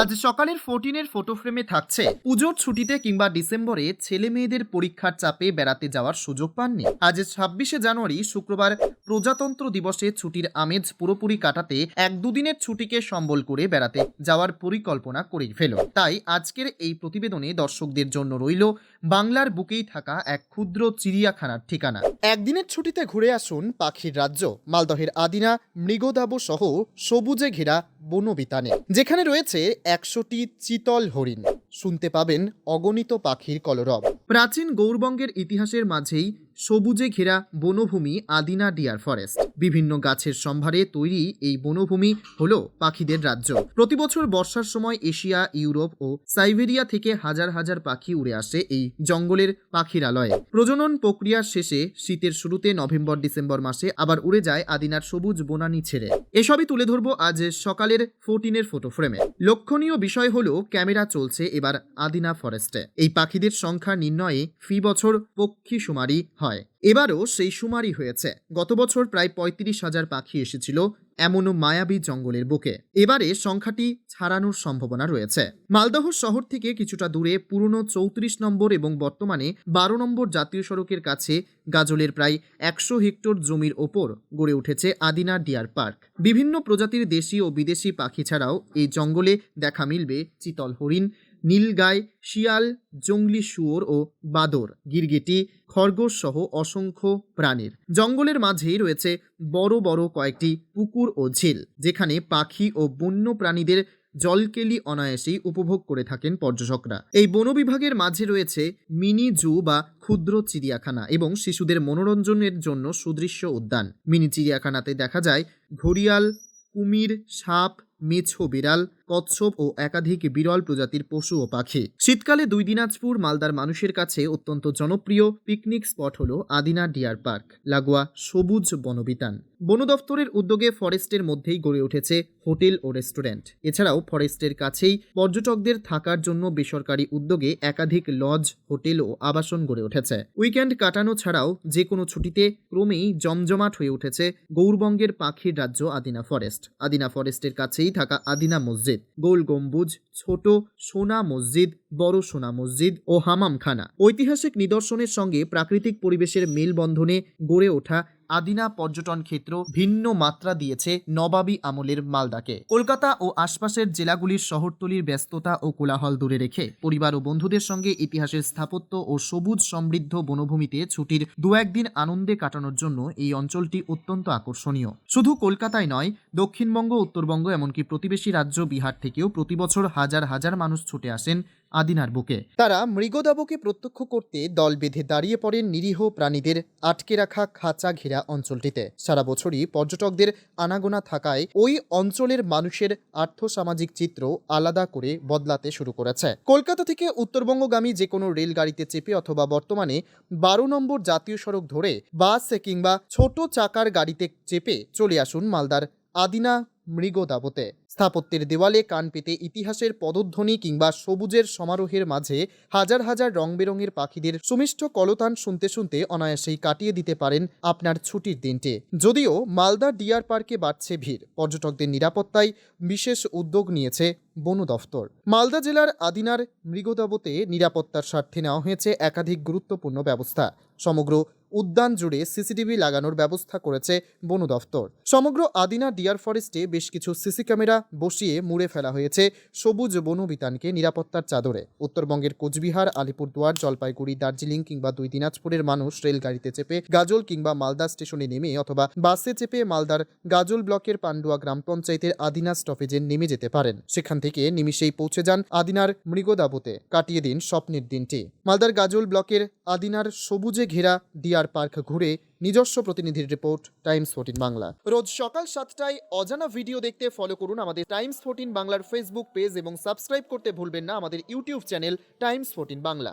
আজ সকালের ফোরটিনের ফটো ফ্রেমে থাকছে, পুজোর ছুটিতে কিংবা ডিসেম্বরে ছেলে মেয়েদের পরীক্ষার চাপে বেড়াতে যাওয়ার সুযোগ পাননি। আজ ছাব্বিশে জানুয়ারি, শুক্রবার প্রজাতন্ত্র দিবসে ছুটির আমেজ পুরোপুরি কাটাতে এক দুদিনের ছুটিকে সম্বল করে বেড়াতে যাওয়ার পরিকল্পনা করে ফেল। তাই আজকের এই প্রতিবেদনে দর্শকদের জন্য রইল বাংলার বুকেই থাকা এক ক্ষুদ্র চিড়িয়াখানার ঠিকানা। একদিনের ছুটিতে ঘুরে আসুন পাখির রাজ্য, মালদহের আদিনা, মৃগদাব সহ সবুজে ঘেরা বনবিতানে, যেখানে রয়েছে একশোটি চিতল হরিণ। শুনতে পাবেন অগণিত পাখির কলরব। প্রাচীন গৌরবঙ্গের ইতিহাসের মাঝেই সবুজে ঘেরা বনভূমি আদিনা ডিয়ার ফরেস্ট। বিভিন্ন গাছের সম্ভারে তৈরি এই বনভূমি হল পাখিদের রাজ্য। প্রতি বছর বর্ষার সময় এশিয়া, ইউরোপ ও সাইবেরিয়া থেকে হাজার হাজার পাখি উড়ে আসে এই জঙ্গলের পাখিরালয়ে। প্রজনন প্রক্রিয়ার শেষে শীতের শুরুতে নভেম্বর, ডিসেম্বর মাসে আবার উড়ে যায় আদিনার সবুজ বনানী ছেড়ে। এসবই তুলে ধরবো আজ সকালের ফোরটিনের ফটো ফ্রেমে লক্ষণীয় বিষয় হলো ক্যামেরা চলছে এবার আদিনা ফরেস্টে এই পাখিদের সংখ্যা নির্ণয়ে ফি বছর পক্ষী শুমারি হয়। এবারও সেই শুমারি হয়েছে। গত বছর প্রায় পঁয়ত্রিশ হাজার পাখি এসেছিল এমনও মায়াবী জঙ্গলের বুকে। এবারে সংখ্যাটি ছাড়ানোর সম্ভাবনা রয়েছে। মালদহ শহর থেকে কিছুটা দূরে পুরনো চৌত্রিশ নম্বর এবং বর্তমানে বারো নম্বর জাতীয় সড়কের কাছে গাজলের প্রায় একশো হেক্টর জমির ওপর গড়ে উঠেছে আদিনা ডিয়ার পার্ক। বিভিন্ন প্রজাতির দেশি ও বিদেশি পাখি ছাড়াও এই জঙ্গলে দেখা মিলবে চিতল হরিণ নীলগাই, শিয়াল জংলি শুয়োর ও বাদর। গিরগিটি, খরগোশ সহ অসংখ্য প্রাণীর। জঙ্গলের মাঝেই রয়েছে বড় বড় কয়েকটি পুকুর ও ঝিল, যেখানে পাখি ও বন্য প্রাণীদের জলকেলি অনায়াসেই উপভোগ করে থাকেন পর্যটকরা। এই বনবিভাগের মাঝে রয়েছে মিনি জু বা ক্ষুদ্র চিড়িয়াখানা এবং শিশুদের মনোরঞ্জনের জন্য সুদৃশ্য উদ্যান। মিনি চিড়িয়াখানাতে দেখা যায় ঘড়িয়াল, কুমির, সাপ, মেছো বিড়াল কচ্ছপ ও একাধিক বিরল প্রজাতির পশু ও পাখি। শীতকালে দুই দিনাজপুর মালদার মানুষের কাছে অত্যন্ত জনপ্রিয় পিকনিক স্পট হল আদিনা ডিয়ার পার্ক, লাগোয়া সবুজ বনবিতান। বন দফতরের উদ্যোগে ফরেস্টের মধ্যেই গড়ে উঠেছে হোটেল ও রেস্টুরেন্ট। এছাড়াও ফরেস্টের কাছেই পর্যটকদের থাকার জন্য বেসরকারি উদ্যোগে একাধিক লজ, হোটেল ও আবাসন গড়ে উঠেছে। উইকেন্ড কাটানো ছাড়াও যে কোনো ছুটিতে ক্রমেই জমজমাট হয়ে উঠেছে গৌরবঙ্গের পাখির রাজ্য আদিনা ফরেস্ট। আদিনা ফরেস্টের কাছেই থাকা আদিনা মসজিদ। গোল গম্বুজ, ছোট সোনা মসজিদ, বড় সোনা মসজিদ ও হামামখানা। ঐতিহাসিক নিদর্শনের সঙ্গে প্রাকৃতিক পরিবেশের মেলবন্ধনে গড়ে ওঠা আদিনা পর্যটন ক্ষেত্র ভিন্ন মাত্রা দিয়েছে নবাবী আমলের মালদাকে। কলকাতা ও আশপাশের জেলাগুলির শহরতলির ব্যস্ততা ও কোলাহল দূরে রেখে পরিবার ও বন্ধুদের সঙ্গে ইতিহাসের স্থাপত্য ও সবুজ সমৃদ্ধ বনভূমিতে ছুটির দু একদিন আনন্দে কাটানোর জন্য এই অঞ্চলটি অত্যন্ত আকর্ষণীয়। শুধু কলকাতায় নয়, দক্ষিণবঙ্গ, উত্তরবঙ্গ এমনকি প্রতিবেশী রাজ্য বিহার থেকেও প্রতিবছর হাজার হাজার মানুষ ছুটে আসেন আদিনার বুকে। তারা মৃগদাবকে প্রত্যক্ষ করতে দল বেঁধে দাঁড়িয়ে পড়েন নিরীহ প্রাণীদের আটকে রাখা খাঁচা ঘেরা অঞ্চলটিতে। সারা বছরই পর্যটকদের আনাগোনা থাকায় ওই অঞ্চলের মানুষের আর্থসামাজিক চিত্র আলাদা করে বদলাতে শুরু করেছে। কলকাতা থেকে উত্তরবঙ্গগামী যে কোনো রেলগাড়িতে চেপে অথবা বর্তমানে বারো নম্বর জাতীয় সড়ক ধরে বাস কিংবা ছোট চাকার গাড়িতে চেপে চলে আসুন মালদার আদিনা মৃগদাবতে। স্থাপত্যের দেওয়ালে কান পেতে ইতিহাসের পদধ্বনি কিংবা সবুজের সমারোহের মাঝে হাজার হাজার রং বেরঙের পাখিদের সুমিষ্ট কলতান শুনতে শুনতে অনায়াসেই কাটিয়ে দিতে পারেন আপনার ছুটির দিনটি। যদিও মালদা ডিয়ার পার্কে বাড়ছে ভিড়, পর্যটকদের নিরাপত্তায় বিশেষ উদ্যোগ নিয়েছে বন দফতর। মালদা জেলার আদিনার মৃগদাবতে নিরাপত্তার স্বার্থে নেওয়া হয়েছে একাধিক গুরুত্বপূর্ণ ব্যবস্থা। সমগ্র উদ্যান জুড়ে সিসিটিভি লাগানোর ব্যবস্থা করেছে বন দফতর। সমগ্র আদিনা ডিয়ার ফরেস্টে বেশ কিছু সিসি ক্যামেরা বসিয়ে মুড়ে ফেলা হয়েছে সবুজ বনবিতানকে নিরাপত্তার চাদরে। উত্তরবঙ্গের কোচবিহার, আলিপুরদুয়ার, জলপাইগুড়ি, দার্জিলিং কিংবা দুই দিনাজপুরের মানুষ রেলগাড়িতে চেপে গাজল কিংবা মালদা স্টেশনে নেমে অথবা বাসে চেপে মালদার গাজল ব্লকের পান্ডুয়া গ্রাম পঞ্চায়েতের আদিনা স্টপেজে নেমে যেতে পারেন। সেখান থেকে নিমিশেই পৌঁছে যান আদিনার মৃগদাবতে। কাটিয়ে দিন স্বপ্নের দিনটি। মালদার গাজল ব্লকের আদিনার সবুজে ঘেরা ডিয়ার পার্ক ঘুরে নিজস্ব প্রতিনিধির রিপোর্ট, টাইমস ফোর্টিন বাংলা। রোজ সকাল সাতটায় অজানা ভিডিও দেখতে ফলো করুন আমাদের টাইমস ফোর্টিন বাংলার ফেসবুক পেজ এবং সাবস্ক্রাইব করতে ভুলবেন না আমাদের YouTube channel Times fourteen Bangla.